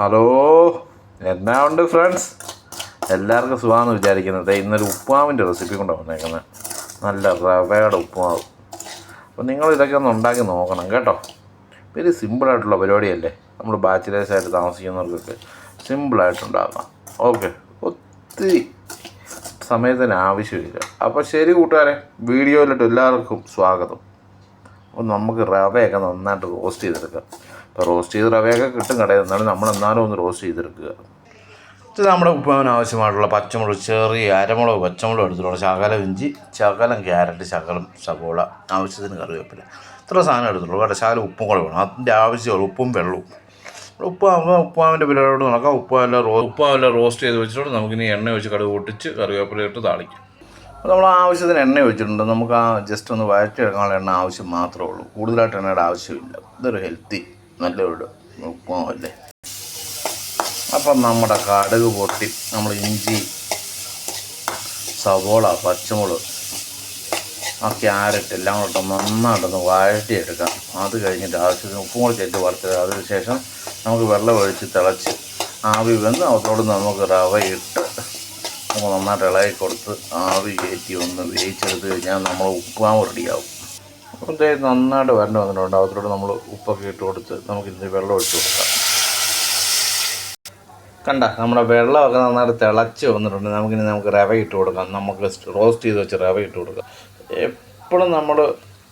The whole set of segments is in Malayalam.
ഹലോ എന്നാ ഉണ്ട് ഫ്രണ്ട്സ് എല്ലാവർക്കും സുഖമാണെന്ന് വിചാരിക്കുന്നത് ഇന്നൊരു ഉപ്പുമാവിന്റെ റെസിപ്പി കൊണ്ടാണ് വന്നേക്കുന്നത് നല്ല റവയുടെ ഉപ്പുമാവ്. അപ്പോൾ നിങ്ങൾ ഇതൊക്കെ ഒന്ന് ഉണ്ടാക്കി നോക്കണം കേട്ടോ. വെരി സിമ്പിളായിട്ടുള്ള പരിപാടിയല്ലേ? നമ്മൾ ബാച്ചിലേഴ്സായിട്ട് താമസിക്കുന്നവർക്കൊക്കെ സിമ്പിളായിട്ടുണ്ടാക്കാം ഓക്കെ ഒത്തിരി സമയത്തിന് ആവശ്യമില്ല. അപ്പോൾ ശരി കൂട്ടുകാരെ വീഡിയോയിലിട്ട് എല്ലാവർക്കും സ്വാഗതം. അപ്പോൾ നമുക്ക് റവയൊക്കെ നന്നായിട്ട് റോസ്റ്റ് ചെയ്തെടുക്കാം. ഇപ്പോൾ റോസ്റ്റ് ചെയ്ത് റവയൊക്കെ കിട്ടും കടയിൽ നിന്നാലും നമ്മൾ എന്നാലും ഒന്ന് റോസ്റ്റ് ചെയ്തെടുക്കുക. ഇത് നമ്മുടെ ഉപ്പാവിന് ആവശ്യമായിട്ടുള്ള പച്ചമുളക് ചെറിയ അരമുളക് പച്ചമുളക് എടുത്തിട്ടുള്ള ശകലം ഇഞ്ചി ശകലം ക്യാരറ്റ് ശകലം സവോള ആവശ്യത്തിന് കറിവേപ്പില. ഇത്ര സാധനം എടുത്തിട്ടുള്ളൂ. കേട്ടോ ശകലം ഉപ്പും കൂടെ വേണം അതിന്റെ ആവശ്യമുള്ളൂ ഉപ്പും വെള്ളവും. ഉപ്പാകുമ്പോൾ ഉപ്പാവിന്റെ പിള്ളേരോട് നടക്കാം ഉപ്പാവെല്ലാം റോ ഉപ്പാവെല്ലാം റോസ്റ്റ് ചെയ്ത് വെച്ചിട്ട് നമുക്കിനി എണ്ണ ഒഴിച്ച് കടുക് പൊട്ടിച്ച് കറിവേപ്പില ഇട്ട് താളിക്കും. നമ്മൾ ആവശ്യത്തിന് എണ്ണ ഒഴിച്ചിട്ടുണ്ട്. നമുക്ക് ആ ജസ്റ്റ് ഒന്ന് വഴറ്റി എടുക്കാനുള്ള എണ്ണ ആവശ്യം മാത്രമേ ഉള്ളൂ. കൂടുതലായിട്ട് എണ്ണയുടെ ആവശ്യമില്ല. ഇതൊരു ഹെൽത്തി നല്ലൊരു ഉപ്പുമാവല്ലേ? അപ്പം നമ്മുടെ കടുക് പൊട്ടി. നമ്മൾ ഇഞ്ചി സവോള പച്ചമുളക് ആ ക്യാരറ്റ് എല്ലാം കൂടെ നന്നായിട്ടൊന്ന് വഴറ്റിയെടുക്കാം. അത് കഴിഞ്ഞിട്ട് ആവശ്യത്തിന് ഉപ്പും കൂടെ ചേർത്ത് വറുത്തത്. അതിന് ശേഷം നമുക്ക് വെള്ളം ഒഴിച്ച് തിളച്ച് ആവി വന്ന് അതോട് നമുക്ക് റവ ഇട്ട് നമുക്ക് നന്നായിട്ട് ഇളകി കൊടുത്ത് ആവി കയറ്റി ഒന്ന് വേവിച്ചെടുത്ത് കഴിഞ്ഞാൽ നമ്മൾ ഉപ്പാൻ റെഡിയാവും. അപ്പം ദേ നന്നായിട്ട് വരണ്ട വന്നിട്ടുണ്ട്. അതിലൂടെ നമ്മൾ ഉപ്പൊക്കെ ഇട്ട് കൊടുത്ത് നമുക്ക് ഇതിന് വെള്ളം ഒഴിച്ച് കൊടുക്കാം. കണ്ട നമ്മുടെ വെള്ളമൊക്കെ നന്നായിട്ട് തിളച്ച് വന്നിട്ടുണ്ട്. നമുക്കിനി നമുക്ക് റവ ഇട്ട് കൊടുക്കാം. നമുക്ക് റോസ്റ്റ് ചെയ്ത് വെച്ച് റവ ഇട്ട് കൊടുക്കാം. എപ്പോഴും നമ്മൾ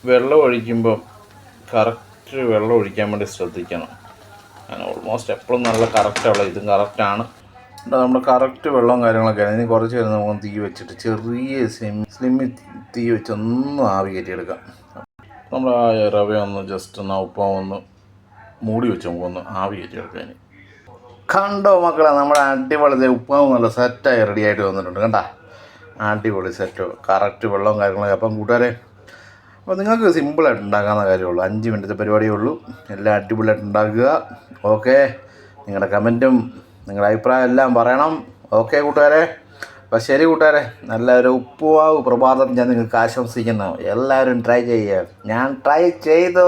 വെള്ളം ഒഴിക്കുമ്പം കറക്റ്റ് വെള്ളം ഒഴിക്കാൻ വേണ്ടി ശ്രദ്ധിക്കണം. അങ്ങനെ ഓൾമോസ്റ്റ് എപ്പോഴും നല്ല കറക്റ്റുള്ള ഇതും കറക്റ്റാണ് നമ്മൾ കറക്റ്റ് വെള്ളവും കാര്യങ്ങളൊക്കെ ആണ് ഇനി കുറച്ച് നേരം നമുക്ക് തീ വെച്ചിട്ട് ചെറിയ സ്ലിം സ്ലിമ്മിൽ തീ വെച്ച് ഒന്ന് ആവി കയറ്റിയെടുക്കാം. നമ്മൾ ആ റവ ഒന്ന് ജസ്റ്റ് ഒന്ന് ഉപ്പം ഒന്ന് മൂടി വെച്ച് നമുക്കൊന്ന് ആവി കയറ്റിയെടുക്കാം കണ്ടോ മക്കളെ നമ്മുടെ അടിപൊളി ഉപ്പാവും നല്ല സെറ്റായി റെഡി ആയിട്ട് വന്നിട്ടുണ്ട്. കണ്ട? അടിപൊളി സെറ്റ് കറക്റ്റ് വെള്ളവും കാര്യങ്ങളൊക്കെ. അപ്പം കൂട്ടുകാരെ അപ്പോൾ നിങ്ങൾക്ക് സിമ്പിളായിട്ട് ഉണ്ടാക്കാവുന്ന കാര്യമുള്ളൂ അഞ്ച് മിനിറ്റത്തെ പരിപാടിയേ ഉള്ളൂ. എല്ലാം അടിപൊളിയായിട്ട് ഉണ്ടാക്കുക. ഓക്കെ നിങ്ങളുടെ കമന്റും നിങ്ങളുടെ അഭിപ്രായം എല്ലാം പറയണം. ഓക്കെ കൂട്ടുകാരെ? അപ്പോൾ ശരി കൂട്ടുകാരെ. നല്ലൊരു ഉപ്പുവാവ് പ്രഭാതം ഞാൻ നിങ്ങൾക്ക് ആശംസിക്കുന്നു. എല്ലാവരും ട്രൈ ചെയ്യുക ഞാൻ ട്രൈ ചെയ്തു.